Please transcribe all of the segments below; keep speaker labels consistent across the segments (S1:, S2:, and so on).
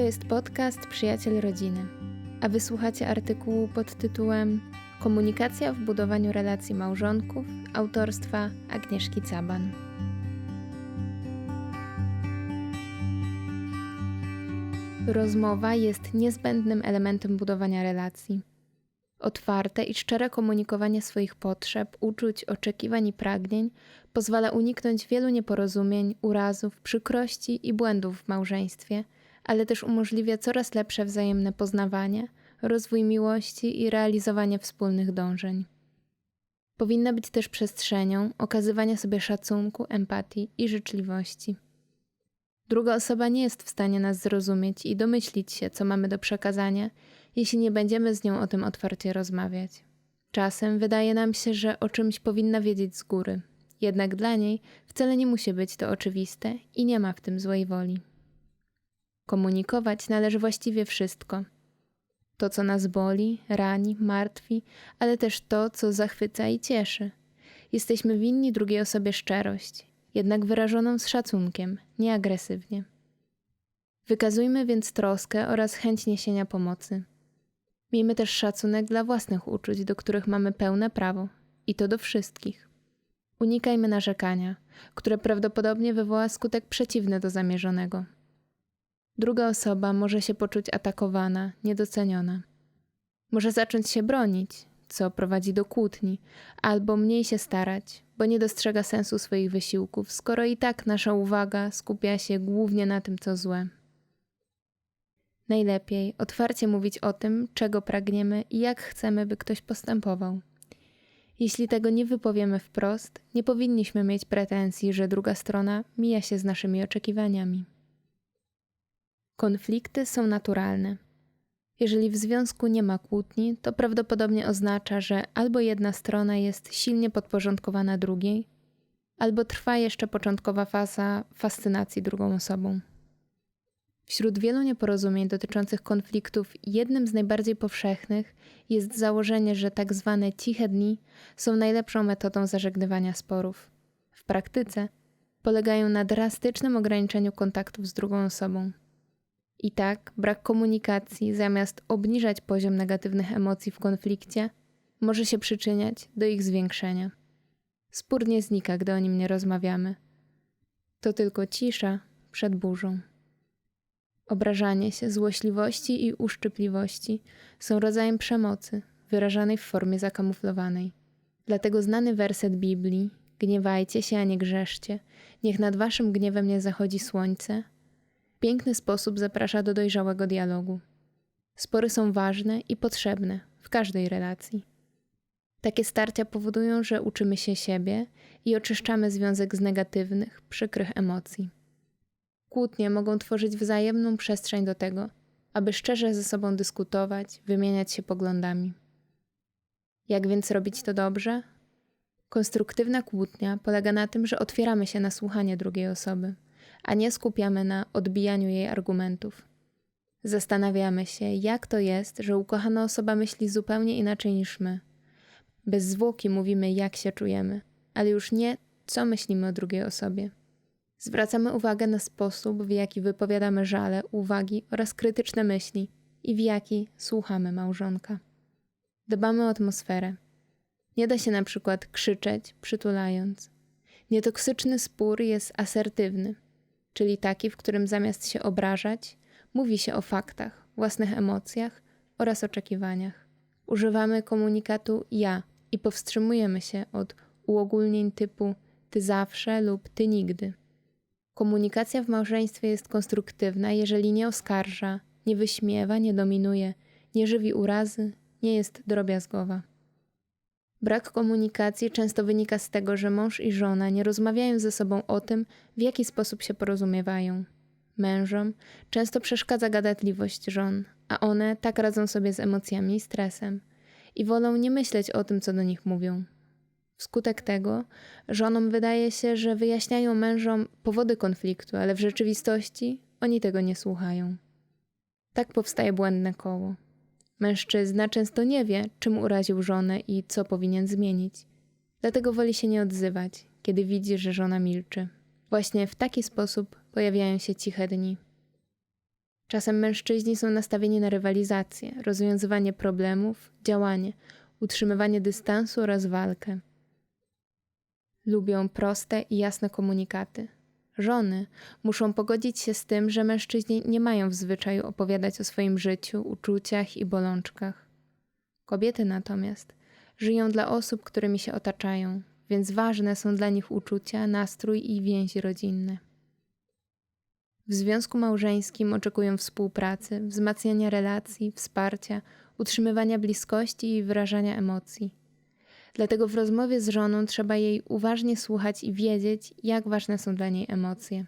S1: To jest podcast Przyjaciel Rodziny, a wysłuchacie artykułu pod tytułem Komunikacja w budowaniu relacji małżonków autorstwa Agnieszki Caban. Rozmowa jest niezbędnym elementem budowania relacji. Otwarte i szczere komunikowanie swoich potrzeb, uczuć, oczekiwań i pragnień pozwala uniknąć wielu nieporozumień, urazów, przykrości i błędów w małżeństwie, ale też umożliwia coraz lepsze wzajemne poznawanie, rozwój miłości i realizowanie wspólnych dążeń. Powinna być też przestrzenią okazywania sobie szacunku, empatii i życzliwości. Druga osoba nie jest w stanie nas zrozumieć i domyślić się, co mamy do przekazania, jeśli nie będziemy z nią o tym otwarcie rozmawiać. Czasem wydaje nam się, że o czymś powinna wiedzieć z góry, jednak dla niej wcale nie musi być to oczywiste i nie ma w tym złej woli. Komunikować należy właściwie wszystko. To, co nas boli, rani, martwi, ale też to, co zachwyca i cieszy. Jesteśmy winni drugiej osobie szczerość, jednak wyrażoną z szacunkiem, nie agresywnie. Wykazujmy więc troskę oraz chęć niesienia pomocy. Miejmy też szacunek dla własnych uczuć, do których mamy pełne prawo, i to do wszystkich. Unikajmy narzekania, które prawdopodobnie wywoła skutek przeciwny do zamierzonego. Druga osoba może się poczuć atakowana, niedoceniona. Może zacząć się bronić, co prowadzi do kłótni, albo mniej się starać, bo nie dostrzega sensu swoich wysiłków, skoro i tak nasza uwaga skupia się głównie na tym, co złe. Najlepiej otwarcie mówić o tym, czego pragniemy i jak chcemy, by ktoś postępował. Jeśli tego nie wypowiemy wprost, nie powinniśmy mieć pretensji, że druga strona mija się z naszymi oczekiwaniami. Konflikty są naturalne. Jeżeli w związku nie ma kłótni, to prawdopodobnie oznacza, że albo jedna strona jest silnie podporządkowana drugiej, albo trwa jeszcze początkowa faza fascynacji drugą osobą. Wśród wielu nieporozumień dotyczących konfliktów, jednym z najbardziej powszechnych jest założenie, że tak zwane ciche dni są najlepszą metodą zażegnywania sporów. W praktyce polegają na drastycznym ograniczeniu kontaktów z drugą osobą. I tak brak komunikacji, zamiast obniżać poziom negatywnych emocji w konflikcie, może się przyczyniać do ich zwiększenia. Spór nie znika, gdy o nim nie rozmawiamy. To tylko cisza przed burzą. Obrażanie się, złośliwości i uszczypliwości są rodzajem przemocy, wyrażanej w formie zakamuflowanej. Dlatego znany werset Biblii Gniewajcie się, a nie grzeszcie, niech nad waszym gniewem nie zachodzi słońce, piękny sposób zaprasza do dojrzałego dialogu. Spory są ważne i potrzebne w każdej relacji. Takie starcia powodują, że uczymy się siebie i oczyszczamy związek z negatywnych, przykrych emocji. Kłótnie mogą tworzyć wzajemną przestrzeń do tego, aby szczerze ze sobą dyskutować, wymieniać się poglądami. Jak więc robić to dobrze? Konstruktywna kłótnia polega na tym, że otwieramy się na słuchanie drugiej osoby, a nie skupiamy na odbijaniu jej argumentów. Zastanawiamy się, jak to jest, że ukochana osoba myśli zupełnie inaczej niż my. Bez zwłoki mówimy, jak się czujemy, ale już nie, co myślimy o drugiej osobie. Zwracamy uwagę na sposób, w jaki wypowiadamy żale, uwagi oraz krytyczne myśli i w jaki słuchamy małżonka. Dbamy o atmosferę. Nie da się na przykład krzyczeć, przytulając. Nietoksyczny spór jest asertywny, czyli taki, w którym zamiast się obrażać, mówi się o faktach, własnych emocjach oraz oczekiwaniach. Używamy komunikatu ja i powstrzymujemy się od uogólnień typu ty zawsze lub ty nigdy. Komunikacja w małżeństwie jest konstruktywna, jeżeli nie oskarża, nie wyśmiewa, nie dominuje, nie żywi urazy, nie jest drobiazgowa. Brak komunikacji często wynika z tego, że mąż i żona nie rozmawiają ze sobą o tym, w jaki sposób się porozumiewają. Mężom często przeszkadza gadatliwość żon, a one tak radzą sobie z emocjami i stresem i wolą nie myśleć o tym, co do nich mówią. Wskutek tego żonom wydaje się, że wyjaśniają mężom powody konfliktu, ale w rzeczywistości oni tego nie słuchają. Tak powstaje błędne koło. Mężczyzna często nie wie, czym uraził żonę i co powinien zmienić. Dlatego woli się nie odzywać, kiedy widzi, że żona milczy. Właśnie w taki sposób pojawiają się ciche dni. Czasem mężczyźni są nastawieni na rywalizację, rozwiązywanie problemów, działanie, utrzymywanie dystansu oraz walkę. Lubią proste i jasne komunikaty. Żony muszą pogodzić się z tym, że mężczyźni nie mają w zwyczaju opowiadać o swoim życiu, uczuciach i bolączkach. Kobiety natomiast żyją dla osób, którymi się otaczają, więc ważne są dla nich uczucia, nastrój i więzi rodzinne. W związku małżeńskim oczekują współpracy, wzmacniania relacji, wsparcia, utrzymywania bliskości i wyrażania emocji. Dlatego w rozmowie z żoną trzeba jej uważnie słuchać i wiedzieć, jak ważne są dla niej emocje.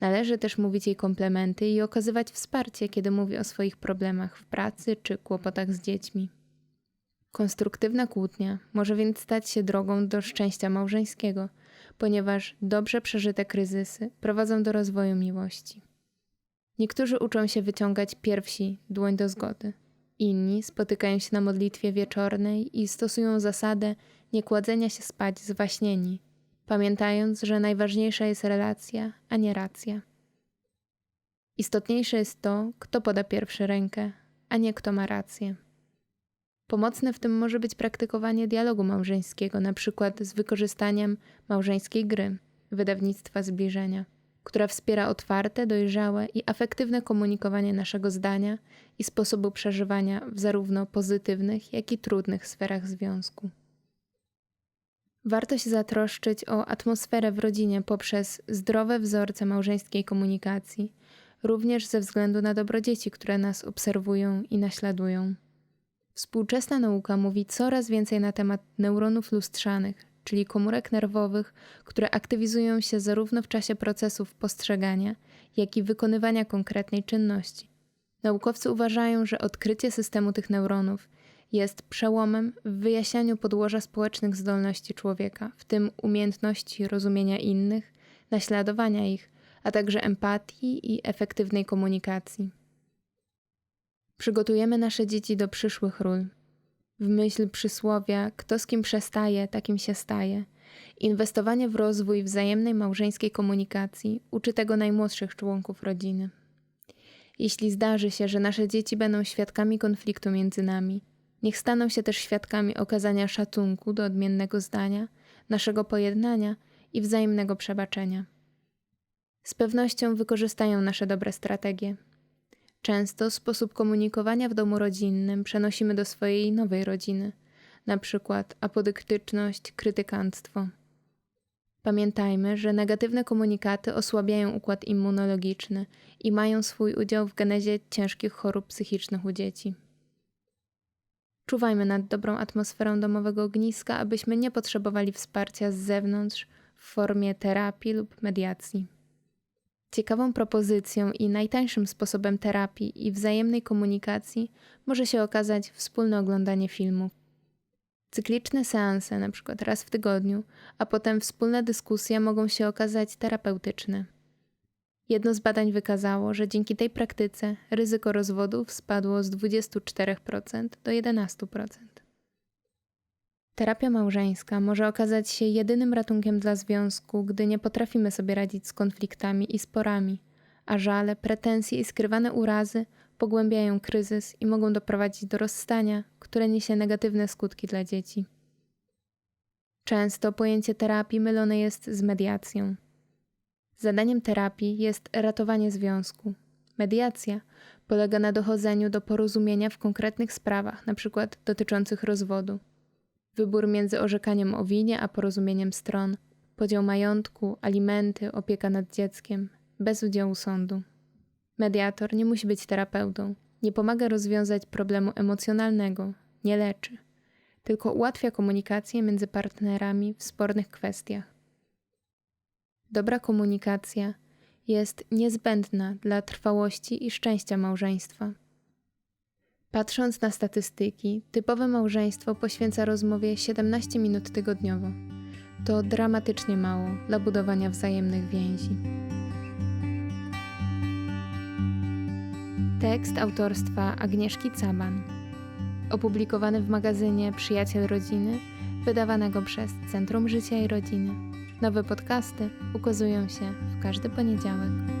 S1: Należy też mówić jej komplementy i okazywać wsparcie, kiedy mówi o swoich problemach w pracy czy kłopotach z dziećmi. Konstruktywna kłótnia może więc stać się drogą do szczęścia małżeńskiego, ponieważ dobrze przeżyte kryzysy prowadzą do rozwoju miłości. Niektórzy uczą się wyciągać pierwsi dłoń do zgody, inni spotykają się na modlitwie wieczornej i stosują zasadę niekładzenia się spać zwaśnieni, pamiętając, że najważniejsza jest relacja, a nie racja. Istotniejsze jest to, kto poda pierwszy rękę, a nie kto ma rację. Pomocne w tym może być praktykowanie dialogu małżeńskiego, na przykład z wykorzystaniem małżeńskiej gry, wydawnictwa zbliżenia, która wspiera otwarte, dojrzałe i afektywne komunikowanie naszego zdania i sposobu przeżywania w zarówno pozytywnych, jak i trudnych sferach związku. Warto się zatroszczyć o atmosferę w rodzinie poprzez zdrowe wzorce małżeńskiej komunikacji, również ze względu na dobro dzieci, które nas obserwują i naśladują. Współczesna nauka mówi coraz więcej na temat neuronów lustrzanych, czyli komórek nerwowych, które aktywizują się zarówno w czasie procesów postrzegania, jak i wykonywania konkretnej czynności. Naukowcy uważają, że odkrycie systemu tych neuronów jest przełomem w wyjaśnianiu podłoża społecznych zdolności człowieka, w tym umiejętności rozumienia innych, naśladowania ich, a także empatii i efektywnej komunikacji. Przygotujemy nasze dzieci do przyszłych ról. W myśl przysłowia, kto z kim przestaje, takim się staje. Inwestowanie w rozwój wzajemnej małżeńskiej komunikacji uczy tego najmłodszych członków rodziny. Jeśli zdarzy się, że nasze dzieci będą świadkami konfliktu między nami, niech staną się też świadkami okazania szacunku do odmiennego zdania, naszego pojednania i wzajemnego przebaczenia. Z pewnością wykorzystają nasze dobre strategie, Często sposób komunikowania w domu rodzinnym przenosimy do swojej nowej rodziny, na przykład apodyktyczność, krytykanstwo. Pamiętajmy, że negatywne komunikaty osłabiają układ immunologiczny i mają swój udział w genezie ciężkich chorób psychicznych u dzieci. Czuwajmy nad dobrą atmosferą domowego ogniska, abyśmy nie potrzebowali wsparcia z zewnątrz w formie terapii lub mediacji. Ciekawą propozycją i najtańszym sposobem terapii i wzajemnej komunikacji może się okazać wspólne oglądanie filmów. Cykliczne seanse, na przykład raz w tygodniu, a potem wspólne dyskusje mogą się okazać terapeutyczne. Jedno z badań wykazało, że dzięki tej praktyce ryzyko rozwodów spadło z 24% do 11%. Terapia małżeńska może okazać się jedynym ratunkiem dla związku, gdy nie potrafimy sobie radzić z konfliktami i sporami, a żale, pretensje i skrywane urazy pogłębiają kryzys i mogą doprowadzić do rozstania, które niesie negatywne skutki dla dzieci. Często pojęcie terapii mylone jest z mediacją. Zadaniem terapii jest ratowanie związku. Mediacja polega na dochodzeniu do porozumienia w konkretnych sprawach, np. dotyczących rozwodu wybór między orzekaniem o winie a porozumieniem stron, podział majątku, alimenty, opieka nad dzieckiem, bez udziału sądu. Mediator nie musi być terapeutą, nie pomaga rozwiązać problemu emocjonalnego, nie leczy, tylko ułatwia komunikację między partnerami w spornych kwestiach. Dobra komunikacja jest niezbędna dla trwałości i szczęścia małżeństwa. Patrząc na statystyki, typowe małżeństwo poświęca rozmowie 17 minut tygodniowo. To dramatycznie mało dla budowania wzajemnych więzi. Tekst autorstwa Agnieszki Caban. Opublikowany w magazynie Przyjaciel Rodziny, wydawanego przez Centrum Życia i Rodziny. Nowe podcasty ukazują się w każdy poniedziałek.